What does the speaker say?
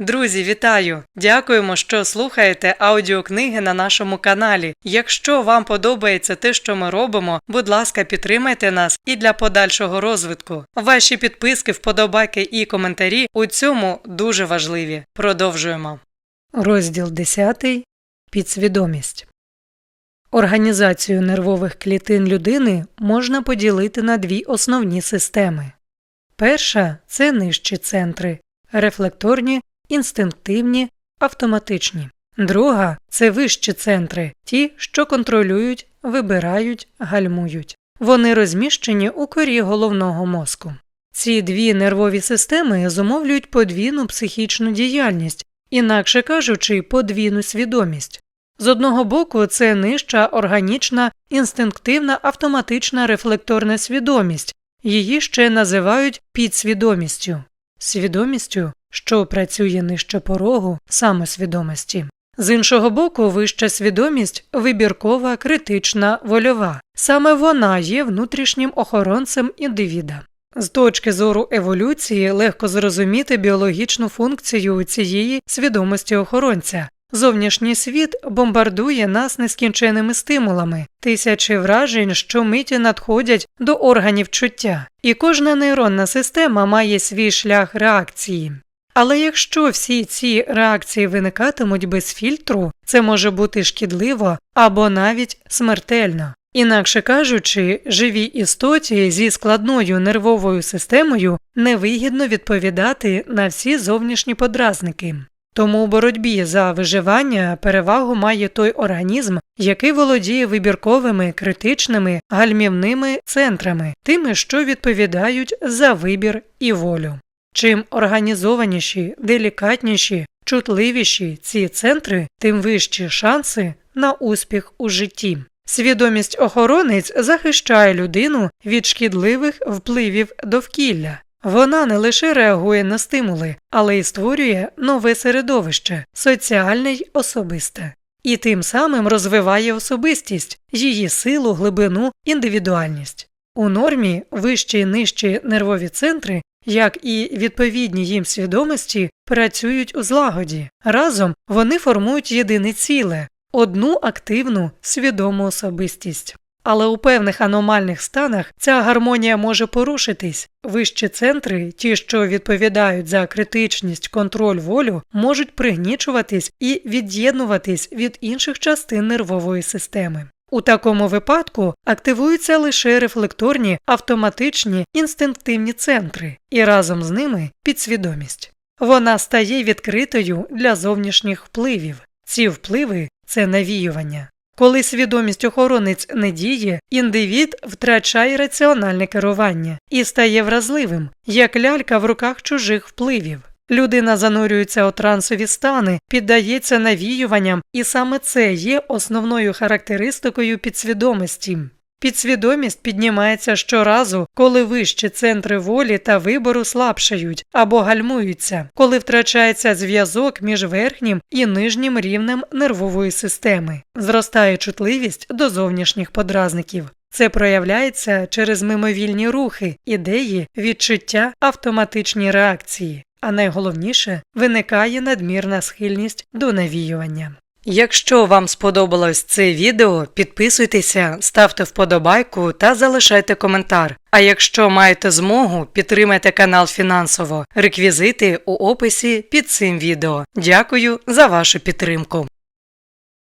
Друзі, вітаю! Дякуємо, що слухаєте аудіокниги на нашому каналі. Якщо вам подобається те, що ми робимо, будь ласка, підтримайте нас і для подальшого розвитку. Ваші підписки, вподобайки і коментарі у цьому дуже важливі. Продовжуємо. Розділ 10. Підсвідомість. Організацію нервових клітин людини можна поділити на дві основні системи. Перша це нижчі центри рефлекторні, інстинктивні, автоматичні. Друга це вищі центри, ті, що контролюють, вибирають, гальмують. Вони розміщені у корі головного мозку. Ці дві нервові системи зумовлюють подвійну психічну діяльність, інакше кажучи, подвійну свідомість. З одного боку, це нижча органічна, інстинктивна автоматична рефлекторна свідомість, її ще називають підсвідомістю, свідомістю, що працює нижче порогу самосвідомості. З іншого боку, вища свідомість вибіркова, критична, вольова. Саме вона є внутрішнім охоронцем індивіда. З точки зору еволюції легко зрозуміти біологічну функцію цієї свідомості охоронця. Зовнішній світ бомбардує нас нескінченими стимулами, тисячі вражень, що миті надходять до органів чуття, і кожна нейронна система має свій шлях реакції. Але якщо всі ці реакції виникатимуть без фільтру, це може бути шкідливо або навіть смертельно. Інакше кажучи, живій істоті зі складною нервовою системою невигідно відповідати на всі зовнішні подразники. Тому у боротьбі за виживання перевагу має той організм, який володіє вибірковими, критичними, гальмівними центрами, тими, що відповідають за вибір і волю. Чим організованіші, делікатніші, чутливіші ці центри, тим вищі шанси на успіх у житті. Свідомість охоронець захищає людину від шкідливих впливів довкілля. Вона не лише реагує на стимули, але й створює нове середовище соціальне й особисте, і тим самим розвиває особистість, її силу, глибину, індивідуальність. У нормі вищі і нижчі нервові центри, як і відповідні їм свідомості, працюють у злагоді. Разом вони формують єдине ціле одну активну свідому особистість. Але у певних аномальних станах ця гармонія може порушитись. Вищі центри, ті, що відповідають за критичність, контроль волю, можуть пригнічуватись і від'єднуватись від інших частин нервової системи. У такому випадку активуються лише рефлекторні, автоматичні, інстинктивні центри, і разом з ними підсвідомість. Вона стає відкритою для зовнішніх впливів. Ці впливи це навіювання. Коли свідомість охоронець не діє, індивід втрачає раціональне керування і стає вразливим, як лялька в руках чужих впливів. Людина занурюється у трансові стани, піддається навіюванням, і саме це є основною характеристикою підсвідомості. Підсвідомість піднімається щоразу, коли вищі центри волі та вибору слабшають або гальмуються, коли втрачається зв'язок між верхнім і нижнім рівнем нервової системи, зростає чутливість до зовнішніх подразників. Це проявляється через мимовільні рухи, ідеї, відчуття, автоматичні реакції, а найголовніше виникає надмірна схильність до навіювання. Якщо вам сподобалось це відео, підписуйтеся, ставте вподобайку та залишайте коментар. А якщо маєте змогу, підтримайте канал фінансово. Реквізити у описі під цим відео. Дякую за вашу підтримку.